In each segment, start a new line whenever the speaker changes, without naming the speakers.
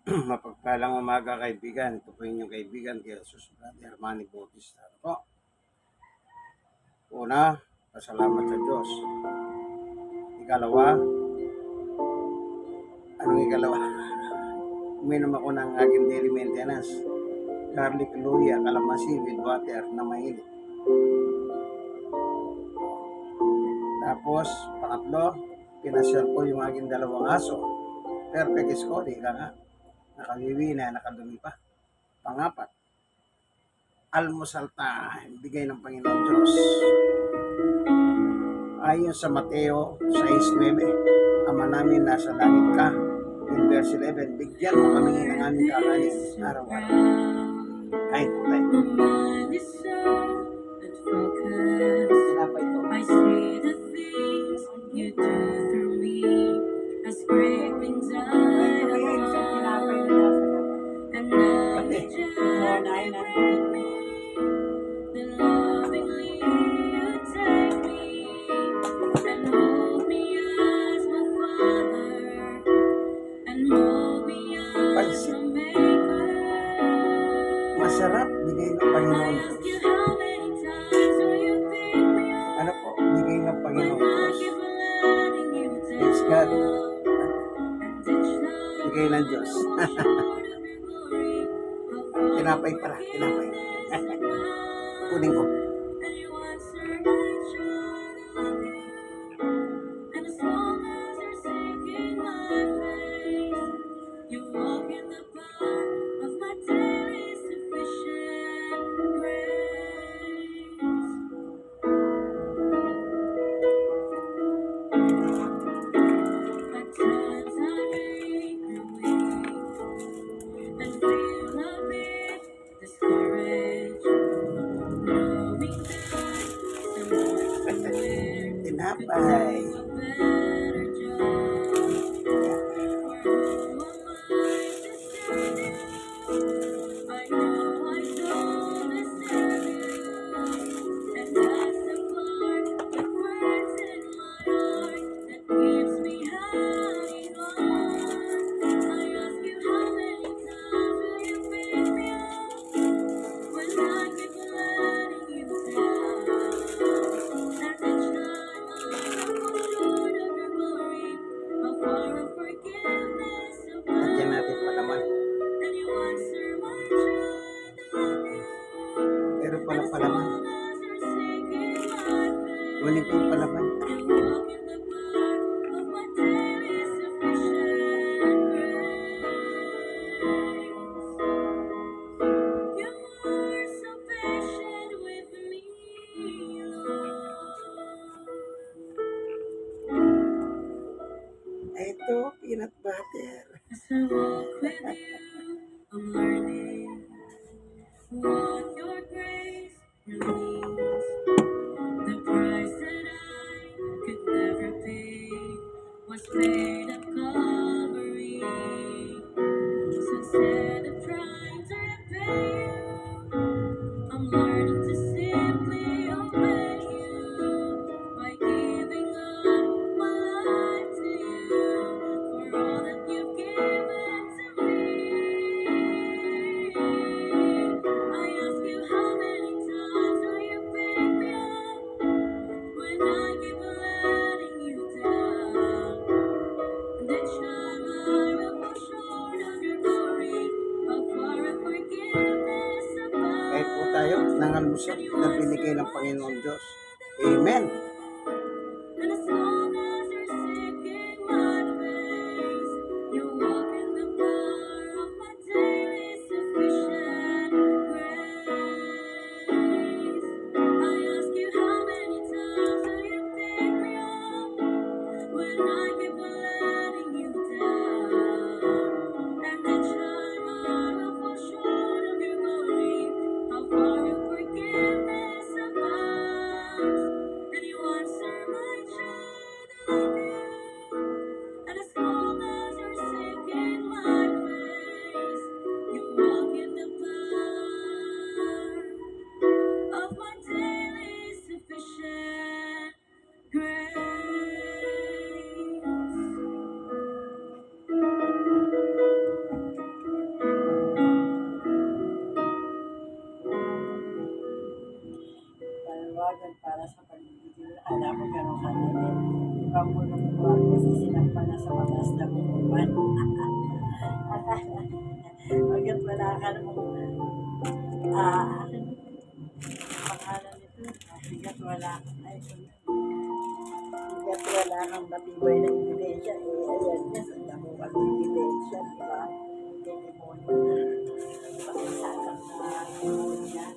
Mapagpalang umaga kaibigan. Ito po inyong kaibigan kay Jesus Brother Armani Bautista. Ano po? Una, pasalamat sa Diyos. Ikalawa, anong ikalawa? Uminom ako ng aking daily maintenance. Garlic, luya, kalamasi with water na mainit. Tapos, pangatlo, pinasyer ko yung aking dalawang aso. Perfect score, ika nga nakaliwi na, nakadumi pa. Pangapat, almusal time, bigay ng Panginoon Diyos. Ayon sa Mateo 6.9, Ama namin nasa langit ka, in verse 11, bigyan mo kami ng aming kakanin araw-araw. Kain po tayo. pansit. Masarap, bigay ng Panginoon. Diyos. Ano po, bigay ng Panginoon. Praise God. Bigay ng Diyos. Tinapay pala, tinapay. Kunin ko. Tinapay. palaman. Waling kong palaman. Ito, peanut butter.
As I walk with you, I'm learning what you're You.
usap na binigay ng Panginoon Diyos. Amen.
Ka namang ah, pangalan nito. Hanggat wala. Ay hanggat wala kang matibay na ebidensya, eh, ayan yan, ang damo ka ng ebidensya, di ba? May demonyo. Na. Pagkasasak na demonyo yan.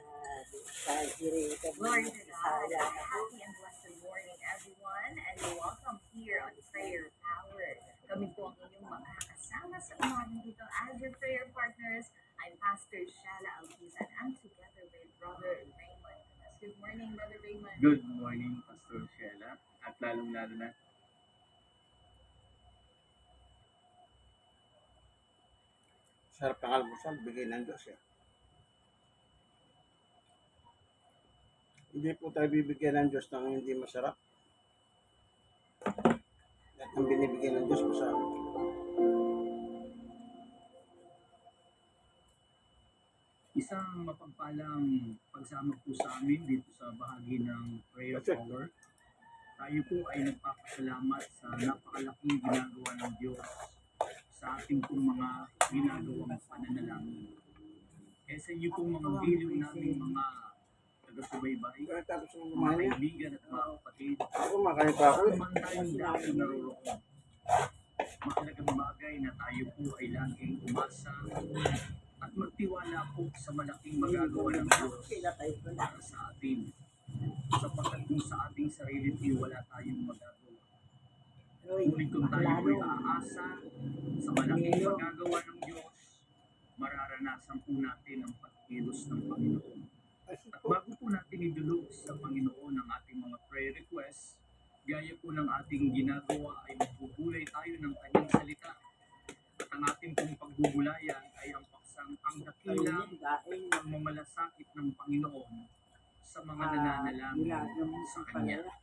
Ah, sa Jirita,
Glory to God.
Bisaya na po.
Happy and blessed morning, everyone, and welcome here on Prayer Power. Kami po ang inyong makakasama sa umaga dito as your prayer partners. I'm Pastor Shala Alpizan and together with Brother Raymond. Good morning, Brother Raymond.
Good morning, Pastor Sheila. At lalong-lalo na,
Sarap ng almusal, bigay ng Diyos eh. Hindi po tayo bibigyan ng Diyos ng hindi masarap. At ang binibigay ng Diyos masarap.
isang mapagpalang pagsama po sa amin dito sa bahagi ng Prayer. Power. Tayo po ay nagpapasalamat sa napakalaking ginagawa ng Diyos sa ating pong mga ginagawang pananalangin. Kaya sa inyo pong mga bilyon namin mga taga-subaybay, mga kaibigan at mga kapatid,
eh.
man tayong dati naroroon. Mahalagang bagay na tayo po ay laging umasa at magtiwala po sa malaking magagawa ng Diyos para sa atin. Sapagkat kung sa ating sarili ay wala tayong magagawa. Ngunit kung tayo ay aasa sa malaking magagawa ng Diyos, mararanasan po natin ang pagkilos ng Panginoon. At bago po natin idulog sa Panginoon ang ating mga prayer requests, gaya po ng ating ginagawa ay magbubulay tayo ng kanyang salita. At ang ating pong pagbubulayan ay ang paksang ang dakilang
Daing
ang mamalasakit ng Panginoon sa mga nananalangin sa Kanya.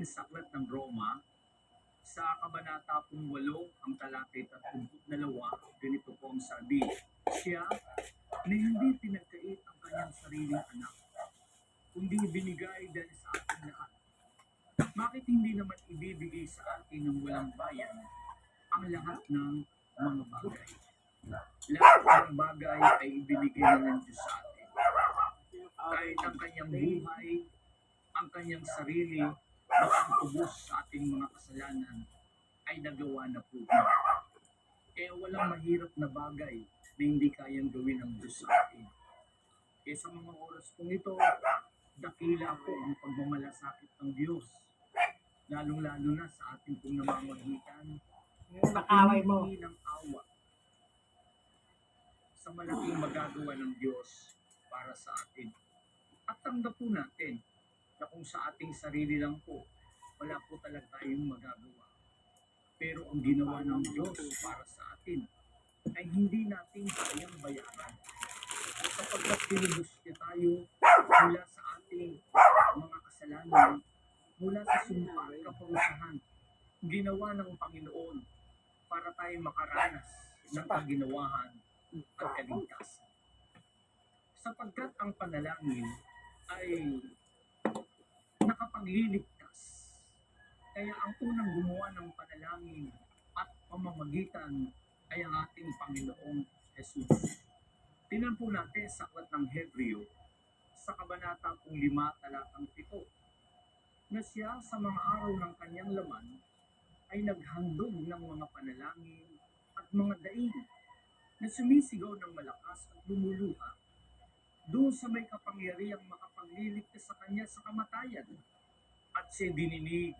Tingnan po natin sa aklat ng Roma, sa kabanata pong 8, ang talakay 32, ganito po ang sabi, Siya na hindi pinagkait ang kanyang sariling anak, kundi binigay dahil sa ating lahat. Bakit hindi naman ibibigay sa atin ng walang bayan ang lahat ng mga bagay? Lahat ng bagay ay ibinigay ng Diyos sa atin. Kahit ang kanyang buhay, ang kanyang sarili, na ang ubos sa ating mga kasalanan ay nagawa na po. Kaya walang mahirap na bagay na hindi kayang gawin ng Diyos sa atin. Kaya sa mga oras pong ito, dakila po ang pagmamalasakit ng Diyos. Lalong-lalo na sa ating pong namamagitan
Yung makaway mo.
ng awa sa malaking magagawa ng Diyos para sa atin. At tanggap po natin na kung sa ating sarili lang po, wala po talaga tayong magagawa. Pero ang ginawa ng Diyos para sa atin ay hindi natin kayang bayaran. Sapagkat tinubos niya tayo mula sa ating mga kasalanan, mula sa sumpa at kaparusahan. Ginawa ng Panginoon para tayo makaranas ng kaginawahan at kaligtasan. Sapagkat ang panalangin ay nakapagliligtas. Kaya ang unang gumawa ng panalangin at pamamagitan ay ang ating Panginoong Jesus. Tingnan po natin sa aklat ng Hebreo sa kabanata pong 5 talatang 7 na siya sa mga araw ng kanyang laman ay naghandog ng mga panalangin at mga daing na sumisigaw ng malakas at lumuluha doon sa may kapangyarihang makapagliligtas sa kanya sa kamatayan at siya dininig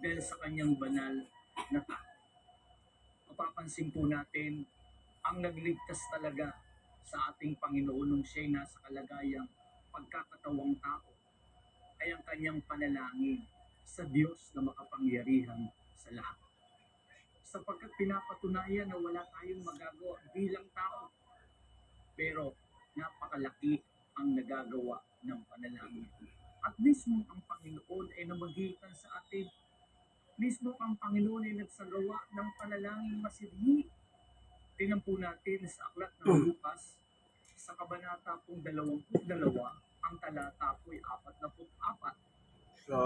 dahil sa kanyang banal na tao. Mapapansin po natin ang nagligtas talaga sa ating Panginoon nung siya'y nasa kalagayang pagkakatawang tao ay ang kanyang panalangin sa Diyos na makapangyarihan sa lahat. Sapagkat pinapatunayan na wala tayong magagawa bilang tao. Pero napakalaki ang nagagawa ng panalangin. At mismo ang Panginoon ay namagitan sa atin. Mismo ang Panginoon ay nagsagawa ng panalangin masidhi. Tingnan po natin sa aklat ng Lucas, sa kabanata pong 22, ang talata po ay 44.
So,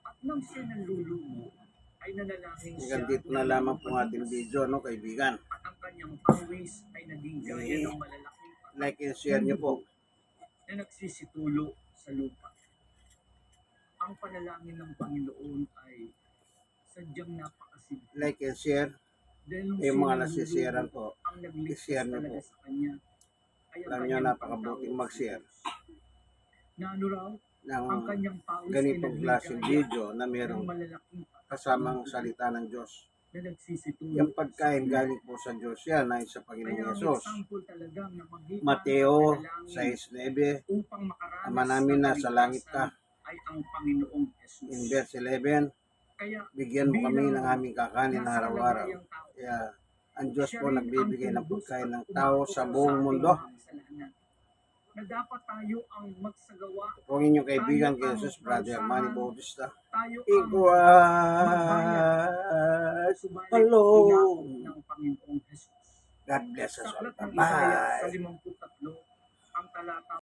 At nang siya nalulumo, ay nanalangin siya
dito na lamang po ating video, no, kaibigan.
at ang kanyang pawis ay naging gaya ng malalaking
Like and share nyo po.
na nagsisitulo sa lupa. Ang panalangin ng Panginoon ay sadyang napakasimple.
Like and share.
Dahil
Yung mga nasisiran po.
ang
i-share niyo po.
sa kanya ay ang
Alam
kanyang
napakabuting mag-share.
Na ano raw, ang
ng
kanyang pawis ay
ganitong klaseng video na
ng
merong kasamang salita ng Diyos.
na nagsisitulo
Yung pagkain galing po sa Diyos yan ay sa Panginoong
ang
Yesus. Mateo
ang panalangin
6.9
upang makaranas
Ama namin na sa langit ka.
Ay ang Panginoong Jesus.
In verse 11,
Kaya
bigyan mo kami ng aming kakanin na araw-araw. Kaya ang Diyos po nagbibigay
ang
ng pagkain ng tao sa buong mundo.
Na dapat tayo ang magsagawa,
Kung inyong kaibigan kay Jesus, Brother Manny Bautista.
ang
Igual.
Jesus.
God bless us all.
Isaiah sa
Bye-bye.
50